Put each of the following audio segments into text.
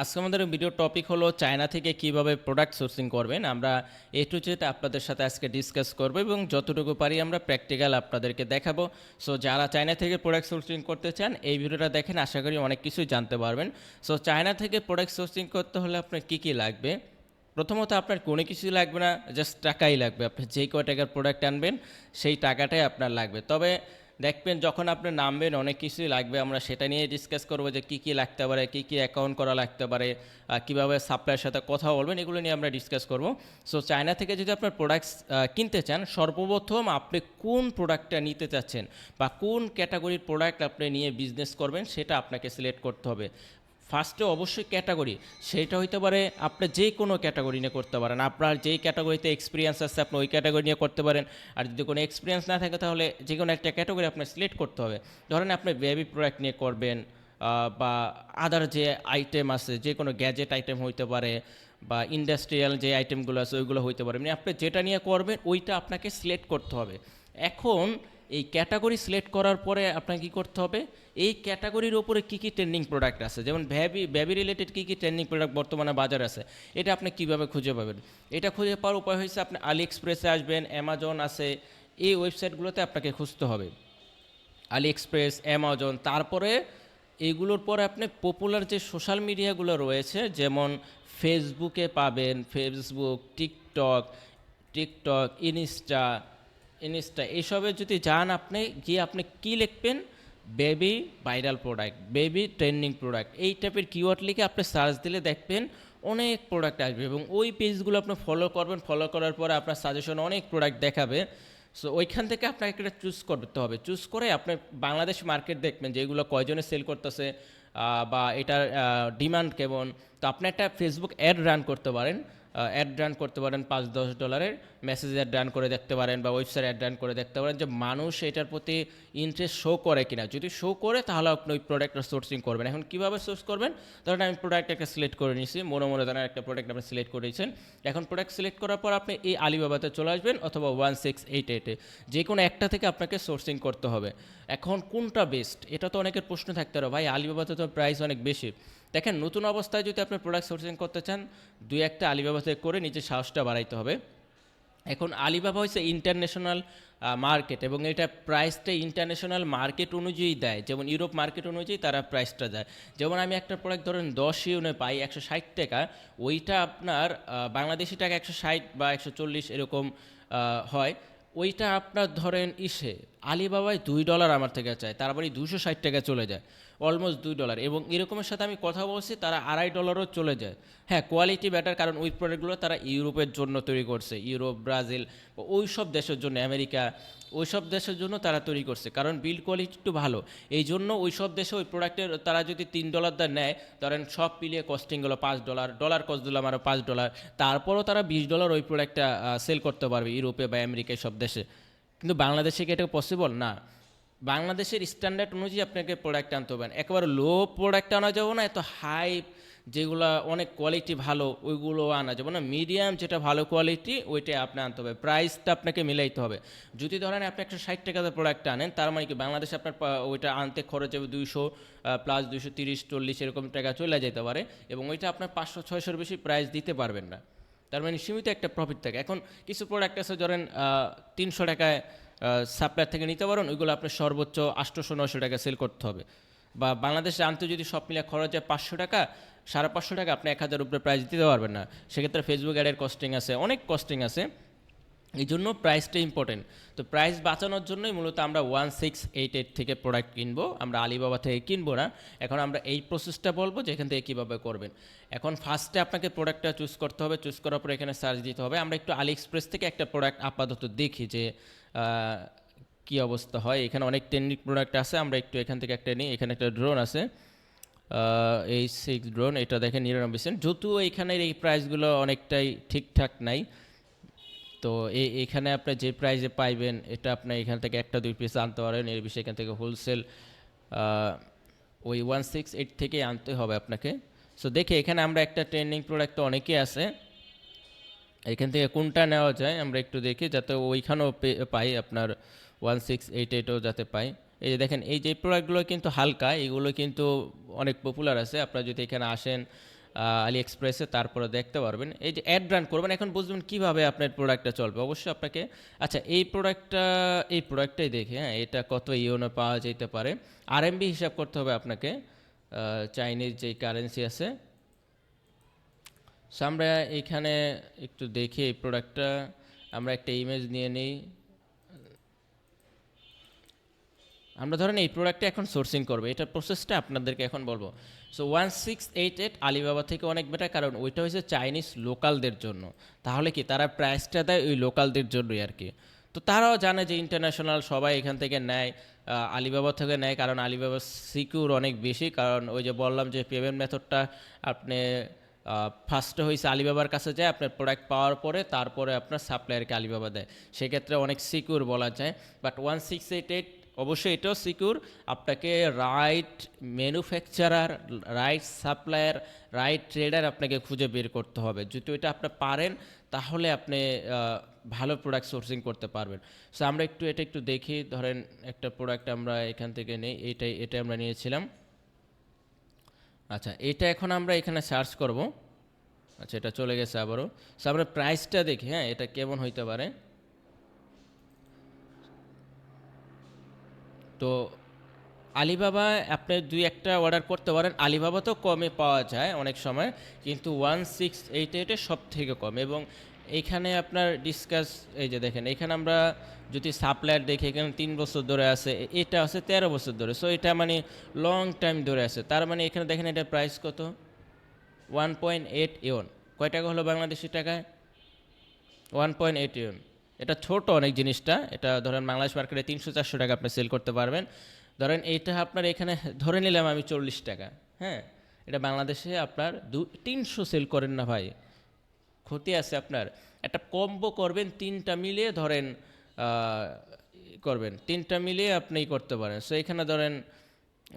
আজকে আমাদের video topic হলো চায়না থেকে কীভাবে প্রোডাক্ট সোর্সিং করবেন। আমরা এ টু জেড আপনাদের সাথে আজকে ডিসকাস করব এবং যতটুকু পারি আমরা প্র্যাকটিক্যাল আপনাদেরকে দেখাবো। সো যারা চায়না থেকে প্রোডাক্ট সোর্সিং করতে চান, এই ভিডিওটা দেখেন, আশা করি অনেক কিছুই জানতে পারবেন। সো চায়না থেকে প্রোডাক্ট সোর্সিং করতে হলে আপনার কী কী লাগবে? প্রথমত আপনার কোনো কিছুই লাগবে না জাস্ট টাকাই লাগবে। আপনি যেই কয় টাকার প্রোডাক্ট আনবেন, সেই টাকাটাই আপনার লাগবে। তবে দেখবেন যখন আপনি নামবেন, অনেক কিছুই লাগবে। আমরা সেটা নিয়ে ডিসকাস করব যে কী কী লাগতে পারে, কী কী অ্যাকাউন্ট করা লাগতে পারে কীভাবে সাপ্লাইয়ের সাথে কথা বলবেন, এগুলো নিয়ে আমরা ডিসকাস করব। সো চায়না থেকে যদি আপনার প্রোডাক্টস কিনতে চান, সর্বপ্রথম আপনি কোন প্রোডাক্টটা নিতে চাচ্ছেন বা কোন ক্যাটাগরির প্রোডাক্ট আপনি নিয়ে বিজনেস করবেন, সেটা আপনাকে সিলেক্ট করতে হবে। ফার্স্টে অবশ্যই ক্যাটাগরি সেটা হইতে পারে আপনি যে কোনো ক্যাটাগরি নিয়ে করতে পারেন। আপনার যেই ক্যাটাগরিতে এক্সপিরিয়েন্স আছে, আপনি ওই ক্যাটাগরি নিয়ে করতে পারেন। আর যদি কোনো এক্সপিরিয়েন্স না থাকে, তাহলে যে কোনো একটা ক্যাটাগরি আপনার সিলেক্ট করতে হবে। ধরেন আপনি বেবি প্রোডাক্ট নিয়ে করবেন বা আদার যে আইটেম আছে যে কোনো গ্যাজেট আইটেম হইতে পারে, বা ইন্ডাস্ট্রিয়াল যে আইটেমগুলো আছে, ওইগুলো হইতে পারে। মানে আপনি যেটা নিয়ে করবেন, ওইটা আপনাকে সিলেক্ট করতে হবে। এখন এই ক্যাটাগরি সিলেক্ট করার পরে আপনাকে কী করতে হবে? এই ক্যাটাগরির ওপরে কী কী ট্রেন্ডিং প্রোডাক্ট আছে? যেমন ভ্যাবি ভ্যাবি রিলেটেড কী কী ট্রেন্ডিং প্রোডাক্ট বর্তমানে বাজার আছে? এটা আপনি কীভাবে খুঁজে পাবেন? এটা খুঁজে পাওয়ার উপায় হয়েছে আপনি আলি এক্সপ্রেসে আসবেন অ্যামাজন আছে, এই ওয়েবসাইটগুলোতে আপনাকে খুঁজতে হবে। আলি এক্সপ্রেস অ্যামাজন তারপরে এইগুলোর পরে আপনি পপুলার যে সোশ্যাল মিডিয়াগুলো রয়েছে, যেমন ফেসবুকে পাবেন Facebook TikTok TikTok Insta Insta এইসবে যদি যান আপনি, গিয়ে আপনি কি লিখবেন? Baby viral product baby trending product এই টাইপের কিওয়ার্ড লিখে আপনি সার্চ দিলে দেখবেন অনেক প্রোডাক্ট আসবে এবং ওই পেজগুলো আপনি ফলো করবেন ফলো করার পরে আপনার সাজেশন অনেক প্রোডাক্ট দেখাবে। সো ওইখান থেকে আপনাকে একটা চুজ করতে হবে। চুজ করে আপনি বাংলাদেশ মার্কেট দেখবেন যে এগুলো কয়জনে সেল করতেছে বা এটার ডিমান্ড কেমন। তো আপনি একটা ফেসবুক অ্যাড রান করতে পারেন। অ্যাড রান করতে পারেন, পাঁচ দশ ডলারের মেসেজ অ্যাড রান করে দেখতে পারেন বা ওয়েবসাইট অ্যাড রান করে দেখতে পারেন যে মানুষ এটার প্রতি ইন্টারেস্ট শো করে কিনা। যদি শো করে, তাহলে আপনি ওই প্রোডাক্টটা সোর্সিং করবেন। এখন কীভাবে সোর্স করবেন? ধরেন আমি প্রোডাক্ট একটা সিলেক্ট করে নিয়েছি, মনে মনে ধরেন একটা প্রোডাক্ট আপনি সিলেক্ট করে নিয়েছেন। এখন প্রোডাক্ট সিলেক্ট করার পর আপনি এই আলিবাবাতে চলে আসবেন অথবা ওয়ান সিক্স এইট এইটে যে কোনো একটা থেকে আপনাকে সোর্সিং করতে হবে। এখন কোনটা বেস্ট এটা তো অনেকের প্রশ্ন থাকতে পারে, ভাই, আলিবাবাতে তো প্রাইস অনেক বেশি। দেখেন, নতুন অবস্থায় যদি আপনি প্রোডাক্ট সোর্সিং করতে চান, দুই একটা আলিবাবা থেকে করে নিজের সাহসটা বাড়াইতে হবে। এখন আলিবাবা হচ্ছে ইন্টারন্যাশনাল মার্কেট এবং এটা প্রাইসটা ইন্টারন্যাশনাল মার্কেট অনুযায়ী দেয়। যেমন ইউরোপ মার্কেট অনুযায়ী তারা প্রাইসটা দেয়। যেমন আমি একটা প্রোডাক্ট ধরেন দশ ইউনে পাই, একশো ষাট টাকা, ওইটা আপনার বাংলাদেশি টাকা একশো ষাট বা একশো চল্লিশ এরকম হয়। ওইটা আপনার ধরেন ইসে আলিবাবায় দুই ডলার আমার থেকে চায় তারপরে দুশো ষাট টাকা চলে যায়। অলমোস্ট দুই ডলার এবং এরকমের সাথে আমি কথা বলছি, তারা আড়াই ডলারও চলে যায়। হ্যাঁ কোয়ালিটি বেটার কারণ ওই প্রোডাক্টগুলো তারা ইউরোপের জন্য তৈরি করছে। ইউরোপ, ব্রাজিল ওই সব দেশের জন্য, আমেরিকা ওই সব দেশের জন্য তারা তৈরি করছে। কারণ বিল্ড কোয়ালিটি একটু ভালো। এই জন্য ওই সব দেশে ওই প্রোডাক্টের তারা যদি তিন ডলার দা নেয়, ধরেন সব মিলিয়ে কস্টিং গেলো পাঁচ ডলার ডলার কস্ট দিলাম আরও পাঁচ ডলার তারপরও তারা বিশ ডলার ওই প্রোডাক্টটা সেল করতে পারবে ইউরোপে বা আমেরিকায় সব দেশে। কিন্তু বাংলাদেশে কি এটা পসিবল না। বাংলাদেশের স্ট্যান্ডার্ড অনুযায়ী আপনাকে প্রোডাক্ট আনতে হবে। একেবারে লো প্রোডাক্ট আনা যাবে না, এত হাই যেগুলো অনেক কোয়ালিটি ভালো, ওইগুলো আনা যাবে না। মিডিয়াম যেটা ভালো কোয়ালিটি ওইটাই আপনি আনতে হবে। প্রাইসটা আপনাকে মিলাইতে হবে। যদি ধরেন আপনি একশো ষাট টাকাতে প্রোডাক্ট আনেন, তার মানে কি বাংলাদেশে আপনার ওইটা আনতে খরচ হবে দুইশো প্লাস দুইশো তিরিশ, চল্লিশ এরকম টাকা চলে যেতে পারে এবং ওইটা আপনার পাঁচশো, ছয়শোর বেশি প্রাইস দিতে পারবেন না। তার মানে সীমিত একটা প্রফিট থাকে। এখন কিছু প্রোডাক্ট আছে, ধরেন তিনশো টাকায় সাপ্লায়ার থেকে নিতে পারেন, ওইগুলো আপনার সর্বোচ্চ আটশোশো নশো টাকা সেল করতে হবে। বা বাংলাদেশে আনতে যদি সব মিলে খরচ হয় পাঁচশো টাকা, সাড়ে পাঁচশো টাকা আপনি এক হাজার উপরে প্রাইস দিতে পারবেন না। সেক্ষেত্রে ফেসবুক অ্যাডের কস্টিং আছে, অনেক কস্টিং আছে। এই জন্য প্রাইসটা ইম্পর্টেন্ট তো প্রাইস বাঁচানোর জন্যই মূলত আমরা ওয়ান সিক্স এইট এইট থেকে প্রোডাক্ট কিনবো। আমরা আলিবাবা থেকে কিনবো না। এখন আমরা এই প্রসেসটা বলব যে এখান থেকে কীভাবে করবেন। এখন ফার্স্টে আপনাকে প্রোডাক্টটা চুজ করতে হবে। চুজ করার পর এখানে সার্চ দিতে হবে। আমরা একটু আলি এক্সপ্রেস থেকে একটা প্রোডাক্ট আপাতত দেখি যে কি অবস্থা হয়? এখানে অনেক টেকনিক প্রোডাক্ট আছে, আমরা একটু এখান থেকে একটা নিই। এখানে একটা ড্রোন আছে। এই সিক্স ড্রোন এটা দেখেন নিরানব্বই সেন্ট যদিও এখানের এই প্রাইসগুলো অনেকটাই ঠিকঠাক নাই, তো এই এখানে আপনি যে প্রাইসে পাইবেন, এটা আপনি এখান থেকে একটা, দুই পিস আনতে পারেন। এর বিষয়ে এখান থেকে হোলসেল ওই ওয়ান সিক্স এইট থেকে আনতে হবে আপনাকে। সো দেখে, এখানে আমরা একটা ট্রেন্ডিং প্রোডাক্ট তো অনেকেই আছে। এখান থেকে কোনটা নেওয়া যায় আমরা একটু দেখি, যাতে ওইখানেও পাই আপনার ওয়ান সিক্স এইট এইটও যাতে পাই। এই যে দেখেন, এই যে প্রোডাক্টগুলো কিন্তু হালকা, এগুলো কিন্তু অনেক পপুলার আছে। আপনারা যদি এখানে আসেন আলি এক্সপ্রেসে তারপরে দেখতে পারবেন। এই যে অ্যাড রান করবেন, এখন বুঝবেন কীভাবে আপনার প্রোডাক্টটা চলবে। অবশ্যই আপনাকে আচ্ছা এই প্রোডাক্টটা এই প্রোডাক্টটাই দেখে হ্যাঁ এটা কত ইউনো পাওয়া যেতে পারে। আরএমবি হিসাব করতে হবে আপনাকে চাইনিজ যে কারেন্সি আছে সো আমরা এখানে একটু দেখি এই প্রোডাক্টটা আমরা একটা ইমেজ নিয়ে নিই। আমরা ধরেন এই প্রোডাক্টটা এখন সোর্সিং করব। এটার প্রসেসটা আপনাদেরকে এখন বলব। So one six eight eight Alibaba থেকে অনেক বেটার কারণ ওইটা হচ্ছে চাইনিজ লোকালদের জন্য। তাহলে কি তারা প্রাইসটা দেয় ওই লোকালদের জন্যই আর কি। তো তারাও জানে যে ইন্টারন্যাশনাল সবাই এখান থেকে নেয় আলিবাবা থেকে নেয় কারণ আলিবাবা সিকিউর অনেক বেশি। কারণ ওই যে বললাম যে পেমেন্ট মেথডটা আপনি ফার্স্টে হয়েছে আলিবাবার কাছে যায়, আপনার প্রোডাক্ট পাওয়ার পরে তারপরে আপনার সাপ্লায়ারকে আলিবাবা দেয়। সেক্ষেত্রে অনেক সিকিউর বলা যায় but one six eight eight অবশ্যই এটাও সিকিউর আপনাকে right manufacturer right supplier right trader আপনাকে খুঁজে বের করতে হবে। যদি ওইটা আপনি পারেন, তাহলে আপনি ভালো প্রোডাক্ট সোর্সিং করতে পারবেন। সো আমরা একটু, এটা একটু দেখি, ধরেন একটা প্রোডাক্ট আমরা এখান থেকে নেই, এটাই এটা আমরা নিয়েছিলাম। আচ্ছা এটা এখন আমরা এখানে সার্চ করব। আচ্ছা এটা চলে গেছে আবারও। আমরা প্রাইসটা দেখি হ্যাঁ এটা কেমন হইতে পারে? তো আলিবাবা আপনি দুই একটা অর্ডার করতে পারেন। আলিবাবা তো কমে পাওয়া যায় অনেক সময়, কিন্তু ওয়ান সিক্স এইট এইটে সব থেকে কম। এবং এইখানে আপনার ডিসকাস এই যে দেখেন এখানে আমরা যদি সাপ্লায়ার দেখি, এখানে তিন বছর ধরে আছে এটা আছে তেরো বছর ধরে। সো এটা মানে লং টাইম ধরে আছে। তার মানে এখানে দেখেন এটা প্রাইস কত? ওয়ান পয়েন্ট এইট ইয়ন কয় টাকা হলো বাংলাদেশি টাকায়? ওয়ান পয়েন্ট এইট ইউন এটা ছোট অনেক জিনিসটা। এটা ধরেন বাংলাদেশ মার্কেটে তিনশো চারশো টাকা আপনি সেল করতে পারবেন। ধরেন এইটা আপনার এখানে, ধরে নিলাম আমি চল্লিশ টাকা হ্যাঁ? এটা বাংলাদেশে আপনার দু, তিনশো সেল করেন না ভাই। ক্ষতি আছে আপনার। একটা কম্বো করবেন, তিনটা মিলিয়ে ধরেন করবেন। তিনটা মিলিয়ে আপনি করতে পারেন। সো এখানে ধরেন,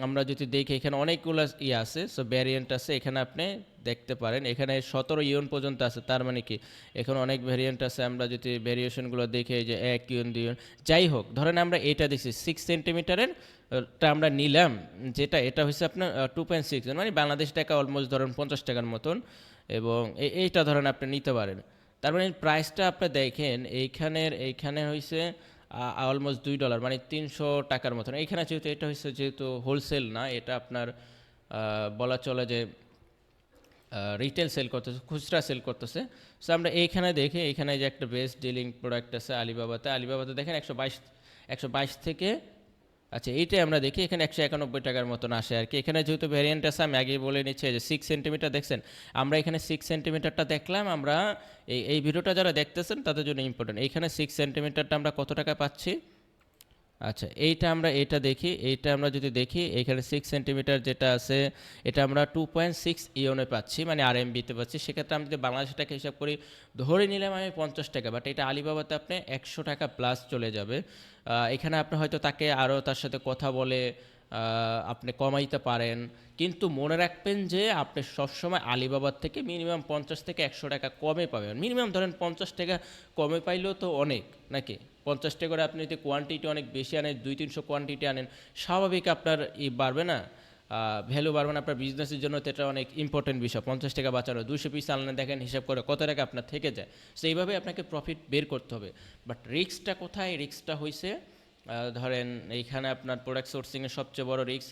আমরা যদি দেখি, এখানে অনেকগুলো ইয়ে আছে। সো ভ্যারিয়েন্ট আছে, এখানে আপনি দেখতে পারেন। এখানে সতেরো ইউন পর্যন্ত আছে, তার মানে কি? এখানে অনেক ভ্যারিয়েন্ট আছে, আমরা যদি ভ্যারিয়েশনগুলো দেখি যে এক ইউন, দুই ইউন, যাই হোক, ধরেন আমরা এটা দেখছি সিক্স সেন্টিমিটারের টা আমরা নিলাম, যেটা, এটা হচ্ছে আপনার টু পয়েন্ট সিক্স মানে বাংলাদেশ টাকা অলমোস্ট ধরেন পঞ্চাশ টাকার মতন। এবং এইটা ধরেন আপনি নিতে পারেন। তার মানে প্রাইসটা আপনি দেখেন, এইখানের, এইখানে হয়েছে অলমোস্ট দুই ডলার মানে তিনশো টাকার মতন। এইখানে যেহেতু এটা হচ্ছে যেহেতু হোলসেল না, এটা আপনার বলা চলে যে রিটেল সেল করতেছে, খুচরা সেল করতেছে। সো আমরা এইখানে দেখি, এইখানে যে একটা বেস্ট ডিলিং প্রোডাক্ট আছে আলিবাবাতে। আলিবাবাতে দেখেন একশো বাইশ একশো বাইশ থেকে আচ্ছা এইটাই আমরা দেখি। এখানে একশো একানব্বই টাকার মতন আসে আর কি। এখানে যেহেতু ভ্যারিয়েন্ট আছে, আমি আগেই বলে নিচ্ছে যে সিক্স সেন্টিমিটার দেখছেন? আমরা এখানে সিক্স সেন্টিমিটারটা দেখলাম, আমরা এই এই ভিডিওটা যারা দেখতেছেন, তাদের জন্য ইম্পর্টেন্ট এইখানে সিক্স সেন্টিমিটারটা আমরা কত টাকা পাচ্ছি? আচ্ছা এইটা আমরা এটা দেখি, এইটা আমরা যদি দেখি, এখানে সিক্স সেন্টিমিটার যেটা আছে, এটা আমরা টু পয়েন্ট সিক্স ইয়নে পাচ্ছি মানে আর এমবিতে পাচ্ছি। সেক্ষেত্রে আমি যদি বাংলাদেশ টাকা হিসাব করি, ধরে নিলাম আমি পঞ্চাশ টাকা বাট এটা আলিবাবাতে আপনি একশো টাকা প্লাস চলে যাবে। এখানে আপনি হয়তো তাকে আরও তার সাথে কথা বলে আপনি কমাইতে পারেন। কিন্তু মনে রাখবেন যে আপনি সবসময় আলিবাবার থেকে মিনিমাম পঞ্চাশ থেকে একশো টাকা কমে পাবেন। মিনিমাম ধরেন পঞ্চাশ টাকা কমে পাইলেও তো অনেক, নাকি? পঞ্চাশ টাকা করে আপনি যদি কোয়ান্টিটি অনেক বেশি আনেন, দুই তিনশো কোয়ান্টিটি আনেন, স্বাভাবিক আপনার ই বাড়বে না। ভ্যালু বাড়বে না, আপনার বিজনেসের জন্য তো এটা অনেক ইম্পর্টেন্ট বিষয়। পঞ্চাশ টাকা বাঁচানো দুশো পিস আনলেন, দেখেন হিসাব করে কত টাকা আপনার থেকে যায়। সো এইভাবে আপনাকে প্রফিট বের করতে হবে। বাট রিস্কটা কোথায়? রিস্কটা হয়েছে ধরেন এইখানে আপনার প্রোডাক্ট সোর্সিংয়ের সবচেয়ে বড় রিক্স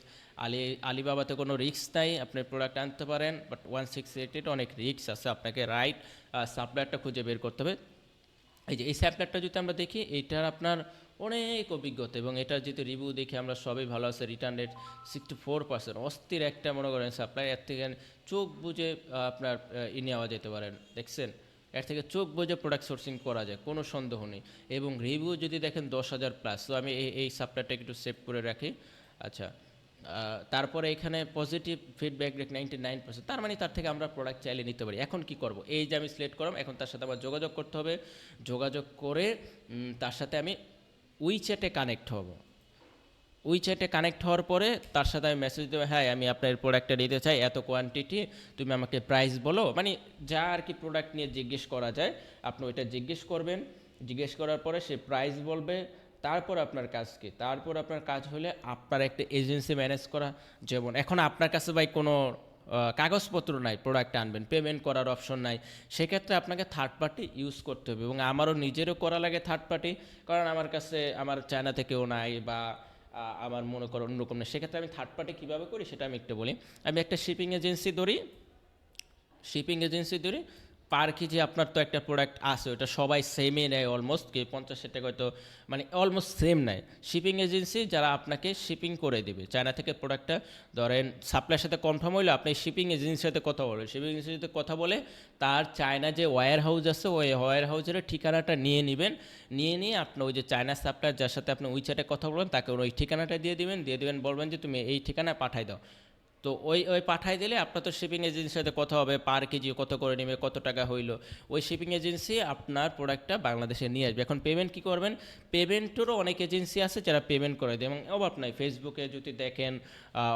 আলি, আলিবাবাতে কোনো রিস্ক নাই, আপনি প্রোডাক্ট আনতে পারেন বাট ওয়ান সিক্স এইট অনেক রিস্ক আছে। আপনাকে রাইট সাপ্লায়ারটা খুঁজে বের করতে হবে। এই যে এই স্যাপলারটা যদি আমরা দেখি এইটার আপনার অনেক অভিজ্ঞতা এবং এটার যেহেতু রিভিউ দেখে, আমরা সবাই ভালো আছে return rate sixty four percent অস্থির একটা মনে করেন সাপ্লাই এর থেকে চোখ বুঝে আপনার ই নেওয়া যেতে পারেন দেখছেন? এর থেকে চোখ বুঝে প্রোডাক্ট সোর্সিং করা যায়, কোনো সন্দেহ নেই। এবং রিভিউ যদি দেখেন দশ হাজার প্লাস তো আমি এই এই সাপ্লাইটা একটু সেভ করে রাখি। আচ্ছা তারপরে এখানে positive feedback rate ninety nine percent তার মানে তার থেকে আমরা প্রোডাক্ট চাইলে নিতে পারি। এখন কি করব? এই যে আমি সিলেক্ট করলাম, এখন তার সাথে আমার যোগাযোগ করতে হবে। যোগাযোগ করে তার সাথে আমি উইচ্যাটে কানেক্ট হব। উইচ্যাটে কানেক্ট হওয়ার পরে তার সাথে আমি মেসেজ দেবো হ্যাঁ আমি আপনার প্রোডাক্টটা নিতে চাই, এত কোয়ান্টিটি তুমি আমাকে প্রাইস বলো। মানে যা আর কি প্রোডাক্ট নিয়ে জিজ্ঞেস করা যায়, আপনি ওইটা জিজ্ঞেস করবেন। জিজ্ঞেস করার পরে সে প্রাইস বলবে। তারপর আপনার কাজ কি? তারপর আপনার কাজ হলে আপনার একটা এজেন্সি ম্যানেজ করা। যেমন এখন আপনার কাছে ভাই কোনো কাগজপত্র নাই প্রোডাক্ট আনবেন পেমেন্ট করার অপশন নাই, সেক্ষেত্রে আপনাকে থার্ড পার্টি ইউজ করতে হবে এবং আমারও নিজেরও করা লাগে থার্ড পার্টি কারণ আমার কাছে, আমার চায়না থেকেও নাই বা আমার মনে করো অন্যরকম নেই। সেক্ষেত্রে আমি থার্ড পার্টি কীভাবে করি সেটা আমি একটু বলি। আমি একটা শিপিং এজেন্সি ধরি শিপিং এজেন্সি ধরে পার কেজি আপনার তো একটা প্রোডাক্ট আছে, ওটা সবাই সেমই নেয় অলমোস্ট কি পঞ্চাশ টাকা হয়তো মানে অলমোস্ট সেম নেয়। শিপিং এজেন্সি যারা আপনাকে শিপিং করে দেবে চায়না থেকে প্রোডাক্টটা ধরেন সাপ্লাইয়ের সাথে কনফার্ম হইল, আপনি শিপিং এজেন্সির সাথে কথা বলবেন শিপিং এজেন্সির সাথে কথা বলে, তার চায়না যে ওয়্যার হাউস আছে, ওই ওয়্যার হাউসের ঠিকানাটা নিয়ে নেবেন। নিয়ে নিয়ে আপনি ওই যে চায়না সাপ্লায়ার যার সাথে আপনি উইচ্যাটে কথা বলবেন, তাকে ওই ঠিকানাটা দিয়ে দিবেন। দিয়ে দেবেন, বলবেন যে, তুমি এই ঠিকানায় পাঠাই দাও। তো ওই ওই পাঠাই দিলে আপনার তো শিপিং এজেন্সির সাথে কথা হবে পার কেজি কত করে নেবে, কত টাকা হইল। ওই শিপিং এজেন্সি আপনার প্রোডাক্টটা বাংলাদেশে নিয়ে আসবে। এখন পেমেন্ট কি করবেন? পেমেন্টেরও অনেক এজেন্সি আছে যারা পেমেন্ট করে দেয়, এবং অভাব নাই। ফেসবুকে যদি দেখেন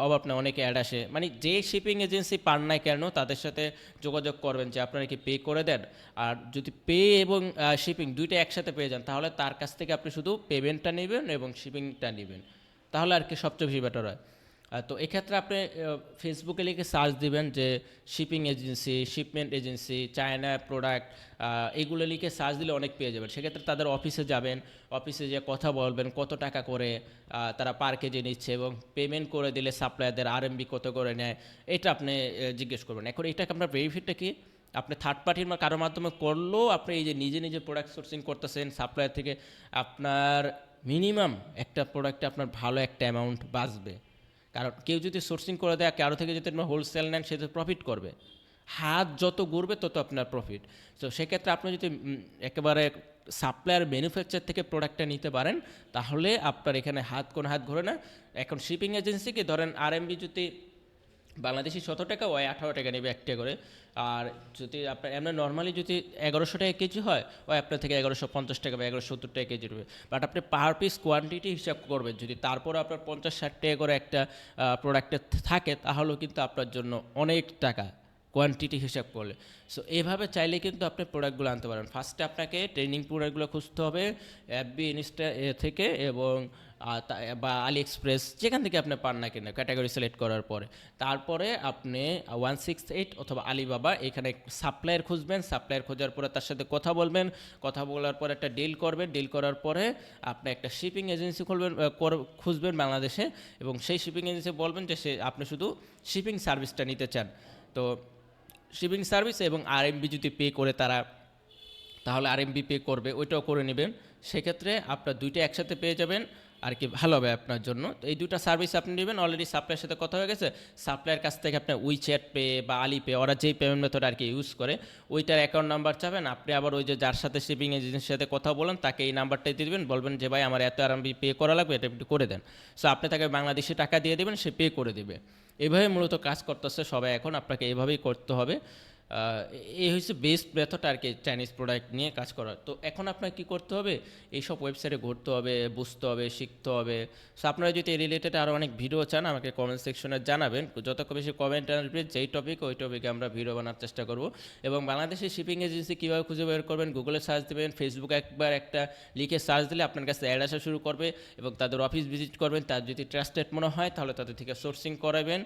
অভাব নাই, অনেকে অ্যাড আসে। মানে যে শিপিং এজেন্সি পান নাই কেন, তাদের সাথে যোগাযোগ করবেন যে আপনারা কি পে করে দেন? আর যদি পে এবং শিপিং দুইটা একসাথে পেয়ে যান, তাহলে তার কাছ থেকে আপনি শুধু পেমেন্টটা নেবেন এবং শিপিংটা নেবেন। তাহলে আর কি সবচেয়ে বেশি বেটার হয়। তো এক্ষেত্রে আপনি ফেসবুকে লিখে সার্চ দিবেন যে shipping agency shipment agency China product এগুলো লিখে সার্চ দিলে অনেক পেয়ে যাবেন। সেক্ষেত্রে তাদের অফিসে যাবেন অফিসে যে কথা বলবেন, কত টাকা করে তারা পার কেজি নিচ্ছে এবং পেমেন্ট করে দিলে সাপ্লায়ারদের আরএমবি কত করে নেয়, এটা আপনি জিজ্ঞেস করবেন। এখন এটাকে আপনার বেনিফিটটা কি? আপনি থার্ড পার্টির কারোর মাধ্যমে করলেও আপনি এই যে নিজে নিজে প্রোডাক্ট সোর্সিং করতেছেন সাপ্লায়ার থেকে আপনার মিনিমাম একটা প্রোডাক্টে আপনার ভালো একটা অ্যামাউন্ট বাঁচবে। কারণ কেউ যদি সোর্সিং করে দেয়, কারও থেকে যদি আপনার হোলসেল নেন, সে তো প্রফিট করবে। হাত যত ঘুরবে তত আপনার প্রফিট তো সেক্ষেত্রে আপনি যদি একেবারে সাপ্লায়ার ম্যানুফ্যাকচার থেকে প্রোডাক্টটা নিতে পারেন, তাহলে আপনার এখানে হাত কোন হাত ঘোরে না। এখন শিপিং এজেন্সিকে ধরেন আর যদি বাংলাদেশি শত টাকা ওই আঠারো টাকা নেবে একটা করে। আর যদি আপনার, এমনি নর্মালি যদি এগারোশো টাকা কেজি হয় ওই আপনার থেকে এগারোশো পঞ্চাশ টাকা বা এগারোশো সত্তর টাকা কেজি নেবে। বাট আপনি পার পিস কোয়ান্টিটি হিসাব করবেন। যদি তারপরে আপনার পঞ্চাশ ষাট টাকা করে একটা প্রোডাক্টে থাকে, তাহলেও কিন্তু আপনার জন্য অনেক টাকা। কোয়ান্টিটি হিসাব করলে। সো এভাবে চাইলে কিন্তু আপনি প্রোডাক্টগুলো আনতে পারেন। ফার্স্টে আপনাকে ট্রেনিং প্রোডাক্টগুলো খুঁজতে হবে অ্যাপবি ইনস্টা থেকে এবং বা আলি এক্সপ্রেস যেখান থেকে আপনি পান না কিনা ক্যাটাগরি সিলেক্ট করার পরে। তারপরে আপনি ওয়ান সিক্স এইট অথবা আলিবাবা এখানে সাপ্লায়ার খুঁজবেন। সাপ্লায়ার খোঁজার পরে তার সাথে কথা বলবেন। কথা বলার পরে একটা ডিল করবেন। ডিল করার পরে আপনি একটা শিপিং এজেন্সি খুলবেন খুঁজবেন বাংলাদেশে এবং সেই শিপিং এজেন্সি বলবেন যে সে, আপনি শুধু শিপিং সার্ভিসটা নিতে চান। তো শিপিং সার্ভিস এবং আরএমবি যদি পে করে তারা, তাহলে আরএমবি পে করবে, ওইটাও করে নেবেন। সেক্ষেত্রে আপনার দুইটা একসাথে পেয়ে যাবেন। আর কি ভালো হবে আপনার জন্য। তো এই দুইটা সার্ভিস আপনি নেবেন। অলরেডি সাপ্লাইয়ের সাথে কথা হয়ে গেছে। সাপ্লাইয়ের কাছ থেকে আপনার উইচ্যাট পে বা আলি পে ওরা যেই পেমেন্ট মেথড আর কি ইউজ করে, ওইটার অ্যাকাউন্ট নাম্বার চাবেন। আপনি আবার ওই যে যার সাথে শিপিং এজেন্সির সাথে কথা বলেন, তাকে এই নাম্বারটাই দিয়ে দেবেন। বলবেন যে, ভাই, আমার এত আরএমবি পে করা লাগবে, এটা একটু করে দেন। সো আপনি তাকে বাংলাদেশে টাকা দিয়ে দেবেন, সে পে করে দেবে। এভাবে মূলত কাজ করতেছে সবাই। এখন আপনাকে এভাবেই করতে হবে। এই হচ্ছে বেস্ট মেথড আর কি চাইনিজ প্রোডাক্ট নিয়ে কাজ করার। তো এখন আপনার কি করতে হবে? এইসব ওয়েবসাইটে ঘুরতে হবে, বুঝতে হবে, শিখতে হবে। সো আপনারা যদি এই রিলেটেড আরও অনেক ভিডিও চান, আমাকে কমেন্ট সেকশনে জানাবেন। যত বেশি কমেন্ট আসবে, যেই টপিক ওই টপিকে আমরা ভিডিও বানার চেষ্টা করব। এবং বাংলাদেশের শিপিং এজেন্সি কীভাবে খুঁজে বের করবেন? গুগলে সার্চ দেবেন ফেসবুকে একবার একটা লিখে সার্চ দিলে আপনার কাছে অ্যাড আসা শুরু করবে এবং তাদের অফিস ভিজিট করবেন। তার যদি ট্রাস্টেড মনে হয়, তাহলে তাদের থেকে সোর্সিং করাবেন।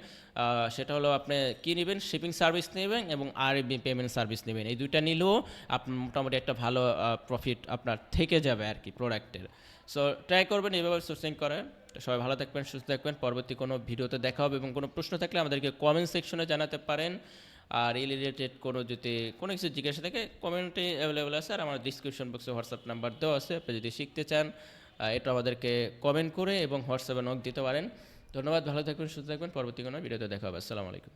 সেটা হলো আপনি কী নেবেন? শিপিং সার্ভিস নেবেন এবং আর পেমেন্ট সার্ভিস নেবেন। এই দুইটা নিলেও আপনার মোটামুটি একটা ভালো প্রফিট আপনার থেকে যাবে আর কি প্রোডাক্টের সো ট্রাই করবেন এভাবে সোর্সিং করার সবাই ভালো থাকবেন, সুস্থ থাকবেন। পরবর্তী কোনো ভিডিওতে দেখা হবে এবং কোনো প্রশ্ন থাকলে আমাদেরকে কমেন্ট সেকশনে জানাতে পারেন। আর এই রিলেটেড কোনো যদি কোনো কিছু জিজ্ঞাসা থাকে কমেন্টে অ্যাভেলেবেল আছে। আর আমার ডিসক্রিপশন বক্সে হোয়াটসঅ্যাপ নাম্বার দেওয়া আছে। আপনি যদি শিখতে চান এটা আমাদেরকে কমেন্ট করে এবং হোয়াটসঅ্যাপে নক দিতে পারেন। ধন্যবাদ, ভালো থাকবেন, সুস্থ থাকবেন। পরবর্তী কোনো ভিডিওতে দেখা হবে। আসসালামু আলাইকুম।